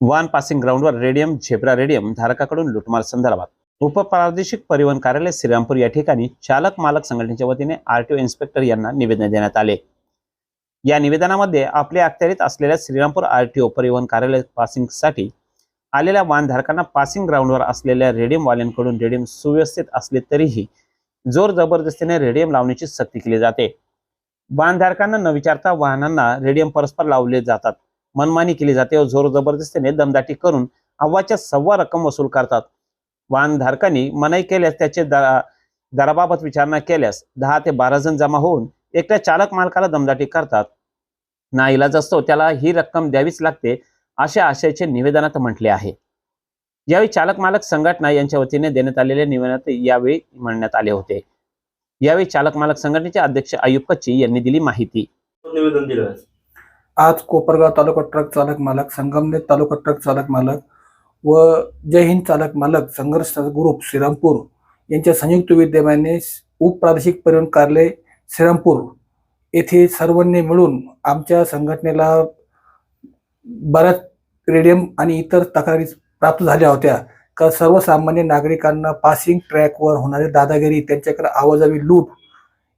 One passing ग्राउंडवर radium zebra radium धारकाकडून लुटमार संदर्भात. उपप्रादेशिक परिवहन कार्यालय श्रीरामपूर या ठिकाणी चालक मालक संघटनेच्या वतीने आरटीओ इन्स्पेक्टर यांना निवेदन देण्यात आले. या निवेदनामध्ये आपल्या अखत्यारीत असलेल्या श्रीरामपूर आरटीओ परिवहन कार्यालय पासिंगसाठी आलेल्या वाहनधारकांना पासिंग ग्राउंडवर असलेल्या रेडियम वाल्यांकडून रेडियम सुव्यवस्थित असले तरीही जोर जबरदस्तीने रेडियम लावण्याची सक्ती केली जाते. वाहनधारकांना न विचारता वाहनांना रेडियम परस्पर लावले जातात. मनमानी केली जाते व जोर जबरदस्तीने दमदाटी करून अव्वाच्या सव्वा रक्कम वसूल करतात. वाहनधारकांनी मनाई केल्यास त्याचे दरा दराबाबत विचारणा केल्यास दहा ते बारा जण जमा होऊन एकट्या चालक मालकाला दमदाटी करतात. ना इलाज असतो त्याला ही रक्कम द्यावीच लागते अशा आशयाचे निवेदनात म्हटले आहे. यावेळी चालक मालक संघटना यांच्या वतीने देण्यात आलेल्या निवेदनात यावेळी म्हणण्यात आले होते. यावेळी चालक मालक संघटनेचे अध्यक्ष आयुब कच्ची यांनी दिली माहिती. निवेदन दिलं. आज कोपरगाव तालुका ट्रक चालक मालक संगमनेर तालुका ट्रक चालक मालक व जय हिंद चालक मालक संघर्ष ग्रुप श्रीरामपूर यांच्या संयुक्त विद्यमाने उपप्रादेशिक परिवहन कार्यालय श्रीरामपूर येथे सर्वांनी मिळून आमच्या संघटनेला बऱ्याच रेडियम आणि इतर तक्रारी प्राप्त झाल्या होत्या. का सर्वसामान्य नागरिकांना पासिंग ट्रॅकवर होणारी दादागिरी त्यांच्याकडे आवाजावी लूट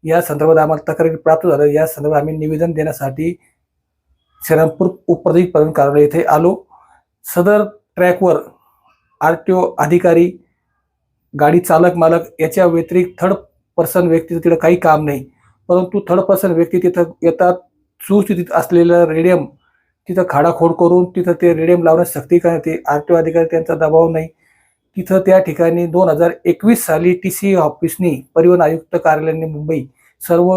या संदर्भात आम्हाला तक्रारी प्राप्त झाल्या. या संदर्भात आम्ही निवेदन देण्यासाठी श्रीरामपूर उपप्रदेश परिवहन कार्यालय येथे आलो. सदर ट्रॅकवर आर टी ओ अधिकारी गाडी चालक मालक याच्या व्यतिरिक्त थर्ड पर्सन व्यक्तीचं तिथं काही काम नाही. परंतु थर्ड पर्सन व्यक्ती तिथं येतात. सुस्थितीत असलेलं रेडियम तिथं खाडाखोड करून तिथं ते रेडियम लावण्यास सक्ती करते आर टी ओ अधिकारी त्यांचा दबाव नाही. तिथं त्या ठिकाणी दोन हजार एकवीस साली टी सी ऑफिसनी परिवहन आयुक्त कार्यालयाने मुंबई सर्व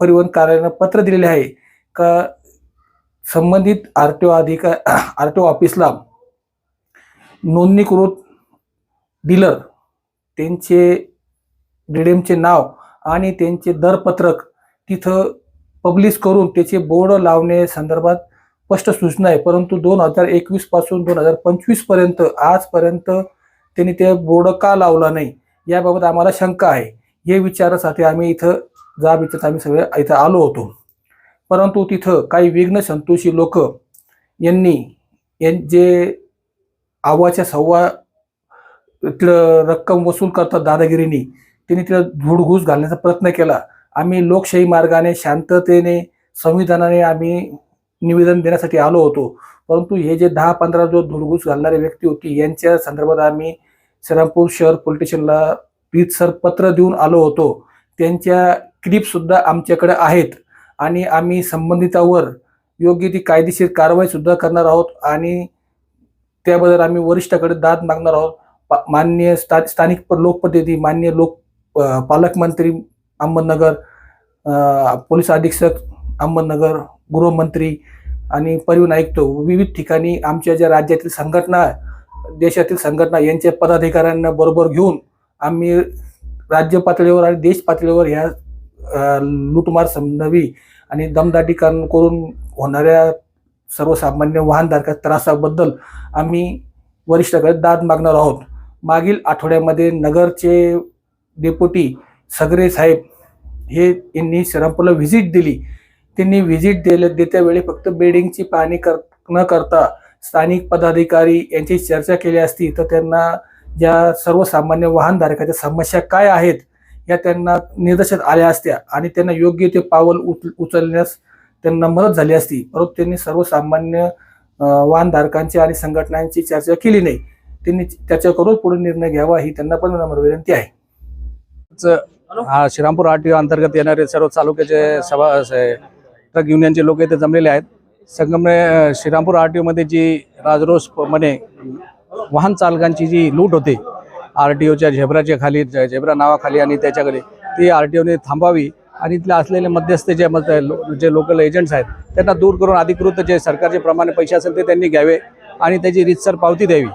परिवहन कार्यालयानं पत्र दिलेले आहे. का संबंधित आर टी ओ अधिकार आर टी ओ ऑफिसला नोंदणीकृत डीलर त्यांचे डीडीएमचे नाव आणि त्यांचे दरपत्रक तिथं पब्लिश करून त्याचे बोर्ड लावणे संदर्भात स्पष्ट सूचना आहे. परंतु दोन हजार एकवीसपासून दोन हजार पंचवीसपर्यंत आजपर्यंत त्यांनी ते बोर्ड का लावला नाही याबाबत आम्हाला शंका आहे. हे विचारासाठी आम्ही इथं जाब विचार आम्ही सगळे इथं आलो होतो. परंतु तिथं काही विघ्न संतोषी लोक यांनी जे आवाच्या सव्वा तिथलं रक्कम वसूल करतात दादागिरीनी त्यांनी तिथं धूडघूस घालण्याचा प्रयत्न केला. आम्ही लोकशाही मार्गाने शांततेने संविधानाने आम्ही निवेदन देण्यासाठी आलो होतो. परंतु हे जे दहा पंधरा जो धुडघूस घालणारे व्यक्ती होती यांच्या संदर्भात आम्ही श्रीरामपूर शहर पोलीस स्टेशनला पत्र देऊन आलो होतो. त्यांच्या क्लिपसुद्धा आमच्याकडे आहेत. आणि आम्ही संबंधितावर योग्य ती कायदेशीर कारवाई सुद्धा करणार आहोत आणि त्याबद्दल आम्ही वरिष्ठाकडे दाद मागणार आहोत. पा- माननीय स्था स्थानिक लोकप्रतिनिधी मान्य लोक पालकमंत्री अहमदनगर पोलीस अधीक्षक अहमदनगर गृहमंत्री आणि परिवहन आयुक्त विविध ठिकाणी आमच्या ज्या राज्यातील संघटना देशातील संघटना यांच्या पदाधिकाऱ्यांना बरोबर घेऊन आम्ही राज्य पातळीवर आणि देश पातळीवर ह्या लूटमार समजावी आणि दमदाटीकरण करून होणाऱ्या सर्वसामान्य वाहनधारका त्रासाबद्दल आम्ही वरिष्ठाकडे दाद मागणार आहोत. मागील आठवड्यामध्ये नगरचे डेप्युटी सगरे साहेब हे यांनी श्रीरामपूरला व्हिजिट दिली. त्यांनी व्हिजिट दिले देत्या वेळी फक्त बिल्डिंगची पाहणी कर न करता स्थानिक पदाधिकारी यांची चर्चा केली असती तर त्यांना ज्या सर्वसामान्य वाहनधारकाच्या समस्या काय आहेत या त्यांना निदर्शनात आल्या असत्या आणि त्यांना योग्य ते पावल उच उचलण्यास त्यांना मदत झाली असती. परंतु त्यांनी सर्वसामान्य वाहनधारकांची आणि संघटनांची चर्चा केली नाही. त्यांनी त्याच्या करून पुढे निर्णय घ्यावा ही त्यांना पण नम्र विनंती आहे. हा श्रीरामपूर आर अंतर्गत येणारे सर्व तालुक्याचे सभा ट्रक युनियनचे लोक इथे जमलेले आहेत. संगमने श्रीरामपूर आर टी ओमध्ये जी राजरोसपणे वाहन चालकांची जी लूट होते आर टी ओच्या झेब्राच्या खाली झेब्रा नावाखाली आणि त्याच्याकडे. ती आर टी ओने थांबावी आणि इथले असलेले मध्यस्थ जे मत जे लोकल एजंट्स आहेत त्यांना दूर करून अधिकृत जे सरकारचे प्रमाणे पैसे असेल ते त्यांनी घ्यावे आणि त्याची रीतसर पावती द्यावी.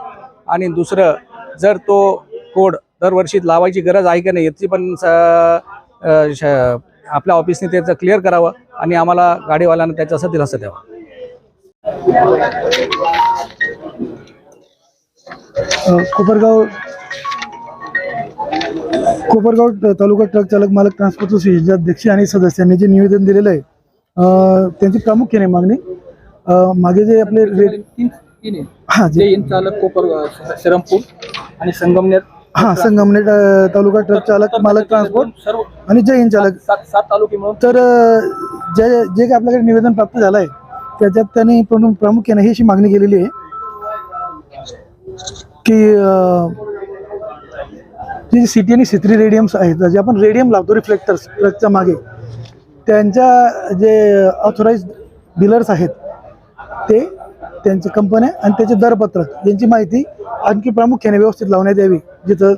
आणि दुसरं जर तो कोड दरवर्षी लावायची गरज आहे का नाही याची पण आपल्या ऑफिसने त्याचं क्लिअर करावं आणि आम्हाला गाडीवाल्यांना त्याचा दिलासा द्यावा. द्यावं कोपरगाव कोपरगाव तालुका ट्रक चालक मालक ट्रान्सपोर्ट असोसिएशनचे अध्यक्ष आणि सदस्यांनी जे निवेदन दिलेलं आहे त्यांची प्रामुख्याने मागणी मागे जे आपले रेट हा जे चालक कोपर अ, श्रीरामपूर आणि संगमनेर. हा संगमनेर तालुका ट्रक चालक मालक ट्रान्सपोर्ट आणि जय हिंद चालक. सात तालुके तर जे जे काही आपल्याकडे निवेदन प्राप्त झालं आहे त्याच्यात त्यांनी प्रमुख प्रामुख्याने ही अशी मागणी केलेली आहे की जी सी सिटी आणि सित्री रेडियम्स आहेत जे आपण रेडियम लावतो रिफ्लेक्टर्स ट्रकच्या मागे त्यांच्या जे ऑथोराईज डीलर्स आहेत ते त्यांच्या कंपन्या आणि त्याचे दरपत्रक यांची माहिती आणखी प्रामुख्याने व्यवस्थित लावण्यात यावी जिथं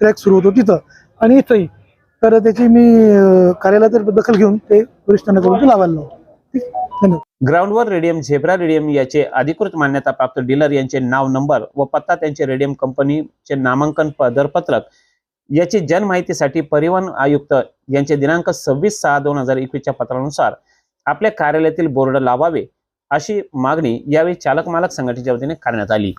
ट्रॅक सुरू होतो तिथं. आणि इथंही तर त्याची मी कार्यालयात दखल घेऊन ते वरिष्ठांना करून लावायला लावतो ग्राउंडवर रेडियम झेब्रा रेडियम याचे अधिकृत मान्यता प्राप्त डीलर यांचे नाव नंबर व पत्ता त्यांचे रेडियम कंपनीचे नामांकन प- दरपत्रक याची जनमाहितीसाठी परिवहन आयुक्त यांचे दिनांक सव्वीस सहा दोन हजार एकवीसच्या पत्रानुसार आपल्या कार्यालयातील बोर्ड लावावे अशी मागणी यावेळी चालक मालक संघटनेच्या वतीने करण्यात आली.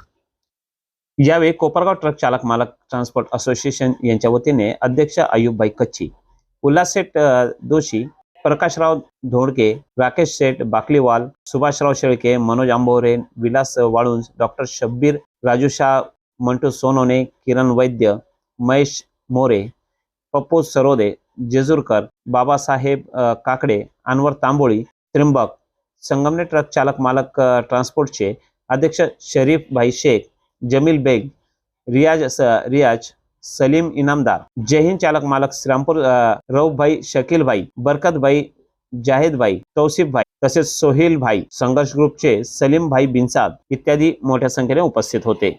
यावेळी कोपरगाव ट्रक चालक मालक ट्रान्सपोर्ट असोसिएशन यांच्या वतीने अध्यक्ष अयुबबाई कच्ची उल्हास शेठ दोषी दोशी प्रकाशराव धोडके राकेश शेठ बाकलीवाल सुभाषराव शेळके मनोज आंबोरे विलास वाळुंज डॉक्टर शब्बीर राजू शाह मंटू सोनोने किरण वैद्य महेश मोरे पप्पू सरोदे जेजूरकर बाबासाहेब काकडे अनवर तांबोळी त्रिंबक संगमने ट्रक चालक मालक ट्रान्सपोर्टचे अध्यक्ष शरीफ भाई शेख जमील बेग रियाज स, रियाज सलीम इनामदार जयहिंद चालक मालक श्रीरामपूर अ, रऊफभाई शकीलभाई बरकतभाई जाहिदभाई तौसिफभाई तसेच सोहेल भाई संघर्ष ग्रुपचे सलीम भाई बिनसाद इत्यादी मोठ्या संख्येने उपस्थित होते.